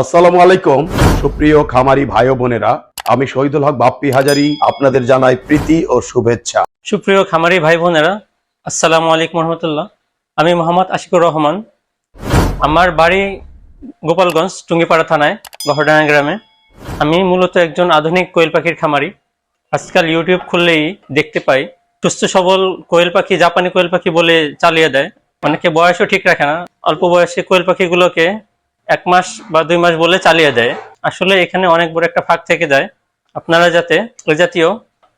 আসসালামু আলাইকুম। সুপ্রিয় খামারি ভাই বোনেরা, আমি শহীদুল হক বাপ্পি হাজারি, আপনাদের জানাই প্রীতি ও শুভেচ্ছা। সুপ্রিয় খামারি ভাই বোনেরা, আসসালামু আলাইকুম রহমতুল্লাহ। আমি মোহাম্মদ আশিকুর রহমান। আমার বাড়ি গোপালগঞ্জ, টুঙ্গিপাড়া থানায় গহরডাঙ্গা গ্রামে। আমি মূলত একজন আধুনিক কোয়েল পাখির খামারি। আজকাল ইউটিউব খুললেই দেখতে পাই সুস্থ সবল কোয়েল পাখি জাপানি কোয়েল পাখি বলে চালিয়ে দেয়। অনেকে বয়সও ঠিক রাখে না, অল্প বয়সে কোয়েল পাখিগুলোকে এক মাস বা দুই মাস বলে চালিয়ে দেয়। আসলে এখানে অনেক বড় একটা ফাঁক থেকে যায়। আপনারা যাতে ওই জাতীয়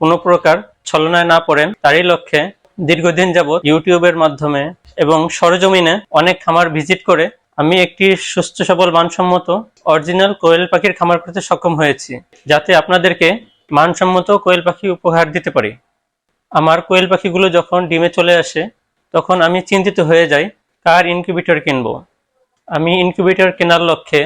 কোনো প্রকার ছলনায় না পড়েন, তারই লক্ষ্যে দীর্ঘদিন যাবৎ ইউটিউবের মাধ্যমে এবং সরজমিনে অনেক খামার ভিজিট করে আমি একটি সুস্থ সবল মানসম্মত অরিজিনাল কোয়েল পাখির খামার করতে সক্ষম হয়েছি, যাতে আপনাদেরকে মানসম্মত কোয়েল পাখি উপহার দিতে পারি। আমার কোয়েল পাখিগুলো যখন ডিমে চলে আসে, তখন আমি চিন্তিত হয়ে যাই, কার ইনকিউবেটর কিনবো? আমি ইনকিউবেটর কেনার লক্ষ্যে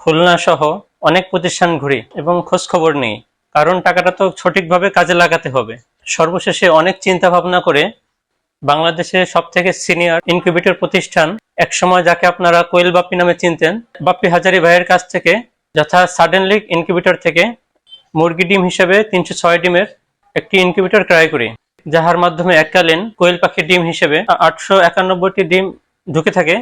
খুলনা সহ অনেক প্রতিষ্ঠান ঘুরি এবং খোঁজ খবর নেই। কারণ টাকাটা তো সঠিকভাবে কাজে লাগাতে হবে। সর্বশেষে অনেক চিন্তা ভাবনা করে বাংলাদেশের সব থেকে সিনিয়র ইনকিউবেটর প্রতিষ্ঠান একসময় যাকে আপনারা কোয়েল বাপ্পি নামে চিনতেন, বাপ্পি হাজারি ভাইয়ের কাছ থেকে যথা সাডেনলি ইনকিউবেটর থেকে মুরগি ডিম হিসেবে তিনশো ছয় ডিমের একটি ইনকিউবেটর ক্রয় করি। যাহার মাধ্যমে এককালীন কোয়েল পাখির ডিম হিসেবে আটশো একানব্বইটি ডিম ঢুকে থাকে।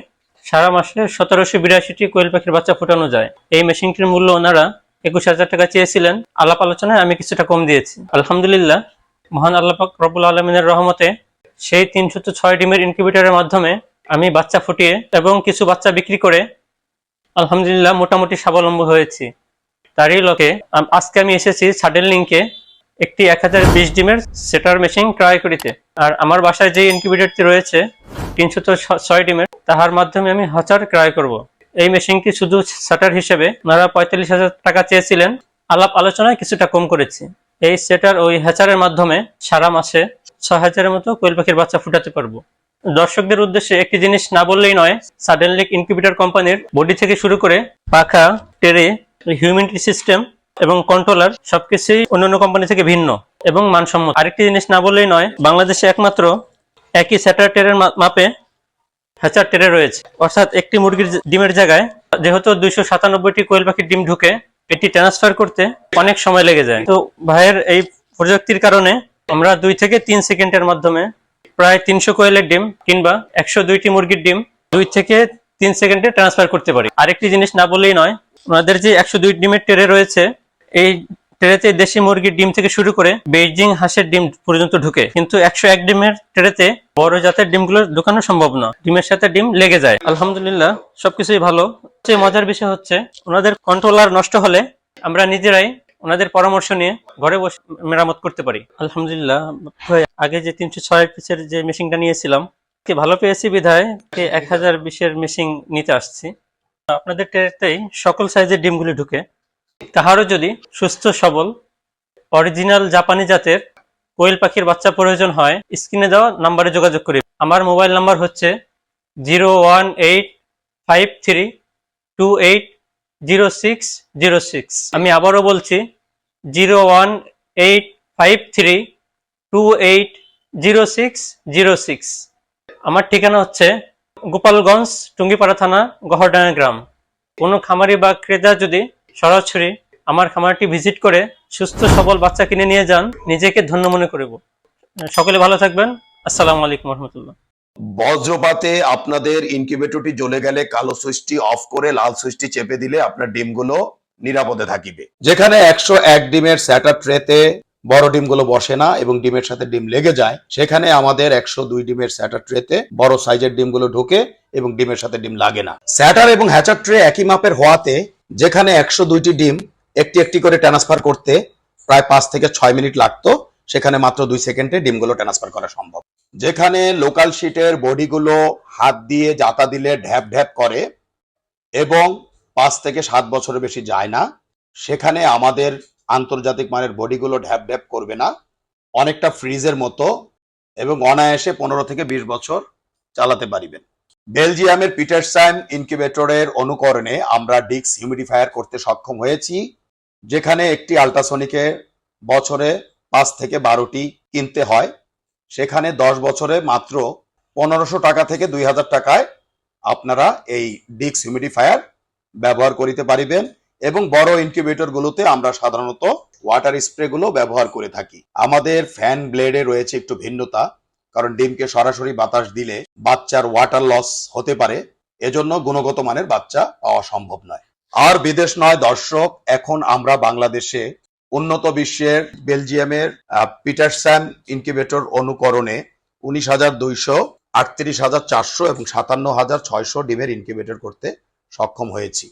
সারা মাসে সতেরোশো বিরাশিটি কোয়েল পাখির বাচ্চা ফোটানো যায়। এই মেশিনটির মূল্য ওনারা একুশ হাজার টাকা চেয়েছিলেন। আলাপ আলোচনায় আমি কিছুটা কম দিয়েছি। আলহামদুলিল্লাহ, মহান আল্লাহ পাক রবুল আলমিনের রহমতে সেই তিনশো ছয় ডিমের ইনকিউবেটরের মাধ্যমে আমি বাচ্চা ফুটিয়ে এবং কিছু বাচ্চা বিক্রি করে আলহামদুলিল্লাহ মোটামুটি স্বাবলম্বী হয়েছি। তারই লকে আজকে আমি এসেছি সাডেন লিঙ্কে একটি এক হাজার বিশ ডিমের সেটার মেশিন ক্রয় করিতে। আর আমার বাসায় যে ইনকিউবেটরটি রয়েছে তিনশো ছয় ডিমের তাহার মাধ্যমে আমি হাজার ক্রয় করব। এই মেশিনটি শুধু সেটার হিসেবে ওনারা পঁয়তাল্লিশ হাজার টাকা চেয়েছিলেন। আলাপ আলোচনায় কিছুটা কম করেছি। এই সেটার ওই হ্যাচারের মাধ্যমে সারা মাসে ছয় হাজারের মতো কোয়েল পাখির বাচ্চা ফুটাতে পারব। দর্শকদের উদ্দেশ্যে একটি জিনিস না বললেই নয় সাডেনলি ইনকিউবেটর কোম্পানির বডি থেকে শুরু করে পাখা, টেরে হিউমিনিটি সিস্টেম এবং কন্ট্রোলার সবকিছুই অন্যান্য কোম্পানি থেকে ভিন্ন এবং মানসম্মত। আরেকটি জিনিস না বললেই নয়, বাংলাদেশে একমাত্র একই স্যাটার টেরের মাপে হ্যাচার টেরে রয়েছে। অর্থাৎ একটি মুরগির ডিমের জায়গায়, যেহেতু দুইশো সাতানব্বইটি কোয়েল পাখির ডিম ঢুকে এটি ট্রান্সফার করতে অনেক সময় লেগে যায়। তো ভাইয়ের এই প্রযুক্তির কারণে আমরা দুই থেকে তিন সেকেন্ডের মাধ্যমে প্রায় তিনশো কোয়েলের ডিম কিংবা একশো দুইটি মুরগির ডিম দুই থেকে তিন সেকেন্ডে ট্রান্সফার করতে পারি। আরেকটি জিনিস না বললেই নয় ওনাদের যে একশো দুই ডিমের টেরে রয়েছে, এই ট্রেতে দেশি মুরগির ডিম থেকে শুরু করে বেইজিং হাঁসের ডিম পর্যন্ত ঢুকে। কিন্তু একশো এক ডিমের ট্রেতে বড় জাতের ডিমগুলো ঢুকানো সম্ভব না। ডিমের সাথে ডিম লেগে যায়। আলহামদুলিল্লাহ, সবকিছুই ভালো। সবচেয়ে মজার বিষয় হচ্ছে, ওনাদের কন্ট্রোলার নষ্ট হলে আমরা নিজেরাই ওনাদের পরামর্শ নিয়ে ঘরে বসে মেরামত করতে পারি। আলহামদুলিল্লাহ আগে যে তিনশো ছয় পিসের যে মেশিনটা নিয়েছিলাম, কে ভালো পেয়েছি বিধায় এক হাজার বিশের মেশিন নিতে আসছি। আপনাদের ট্রেতেই সকল সাইজের ডিমগুলি ঢুকে। কাহারও যদি সুস্থ, সবল অরিজিনাল জাপানি জাতের কোয়েল পাখির বাচ্চা প্রয়োজন হয়, স্ক্রিনে দেওয়া নাম্বারে যোগাযোগ করি। আমার মোবাইল নাম্বার হচ্ছে zero one eight five three two eight zero six zero six. আমি আবারও বলছি, zero one eight five three two eight zero six zero six. আমার ঠিকানা হচ্ছে গোপালগঞ্জ, টুঙ্গিপাড়া থানা গহরডাঙ্গা গ্রাম। কোনো খামারি বা ক্রেতা যদি সরাসরি আমার খামারটি ভিজিট করে সুস্থ, সবল বাচ্চা কিনে নিয়ে যান, নিজেকে ধন্য মনে করব। সকলে ভালো থাকবেন। আসসালামু আলাইকুম রহমতুল্লাহ। বজ্রপাতে আপনাদের ইনকিউবেটরটি জ্বলে গেলে কালো সুইচটি অফ করে লাল সুইচটি চেপে দিলে আপনার ডিমগুলো নিরাপদে থাকিবে। যেখানে একশো এক ডিমের স্যাটার ট্রেতে বড় ডিমগুলো বসে না এবং ডিমের সাথে ডিম লেগে যায়, সেখানে আমাদের একশো দুই ডিমের স্যাটার ট্রেতে বড় সাইজের ডিমগুলো ঢোকে এবং ডিমের সাথে ডিম লাগে না। স্যাটার এবং হ্যাচার ট্রে একই মাপের হওয়াতে যেখানে একশো দুইটি ডিম একটি একটি করে ট্রান্সফার করতে প্রায় পাঁচ থেকে ছয় মিনিট লাগতো, সেখানে মাত্র দুই সেকেন্ডে ডিমগুলো ট্রান্সফার করা সম্ভব। যেখানে লোকাল শিটের বডিগুলো হাত দিয়ে জাতা দিলে ঢ্যাপ ঢ্যাপ করে এবং পাঁচ থেকে সাত বছরের বেশি যায় না, সেখানে আমাদের আন্তর্জাতিক মানের বডিগুলো ঢ্যাপ ঢ্যাপ করবে না, অনেকটা ফ্রিজের মতো এবং অনায়াসে পনেরো থেকে বিশ বছর চালাতে পারিবেন। বেলজিয়ামের পিটারসাইম ইনকিউবেটরের অনুকরণে আমরা ডিক্স হিউমিডিফায়ার করতে সক্ষম হয়েছি, যেখানে একটি আল্ট্রাসনিকে বছরে পাঁচ থেকে বারোটি কিনতে হয়। সেখানে দশ বছরে মাত্র পনেরোশো টাকা থেকে দুই হাজার টাকায় আপনারা এই ডিক্স হিউমিডিফায়ার ব্যবহার করিতে পারিবেন এবং বড় ইনকিউবেটর গুলোতে আমরা সাধারণত ওয়াটার স্প্রেগুলো ব্যবহার করে থাকি। আমাদের ফ্যান ব্লেডে রয়েছে একটু ভিন্নতা। কারণ ডিমকে সরাসরি বাতাস দিলে বাচ্চার ওয়াটার লস হতে পারে, এজন্য গুণগত মানের বাচ্চা পাওয়া সম্ভব নয়। আর বিদেশ নয়, দর্শক, এখন আমরা বাংলাদেশে উন্নত বিশ্বের বেলজিয়ামের পিটারস্যান ইনকিউবেটর অনুকরণে উনিশ হাজার দুইশো আটত্রিশ হাজার চারশো এবং সাতান্ন হাজার ছয়শো ডিমের ইনকিউবেটর করতে সক্ষম হয়েছি।